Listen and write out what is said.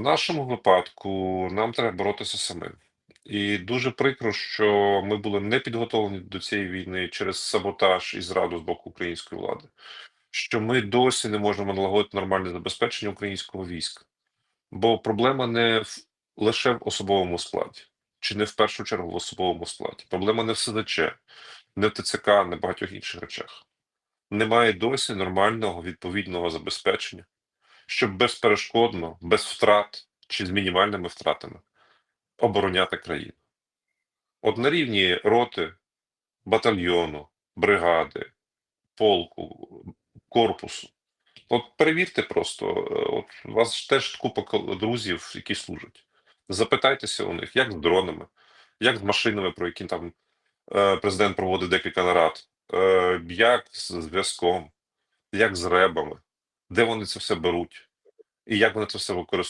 в нашому випадку нам треба боротися самим. І дуже прикро, що ми були не підготовлені до цієї війни через саботаж і зраду з боку української влади, що ми досі не можемо налагодити нормальне забезпечення українського війська. Бо проблема не в, лише в особовому складі, чи не в першу чергу в особовому складі. Проблема не в СЗЧ, не в ТЦК, не в багатьох інших речах. Немає досі нормального відповідного забезпечення, щоб безперешкодно, без втрат чи з мінімальними втратами обороняти країну. От на рівні роти, батальйону, бригади, полку, корпусу. От перевірте просто, е, от у вас теж купа друзів, які служать. Запитайтеся у них, як з дронами, як з машинами, про які там е, президент проводив декілька нарад, е, як з зв'язком, як з ребами, де вони це все беруть, і як вони це все використовують.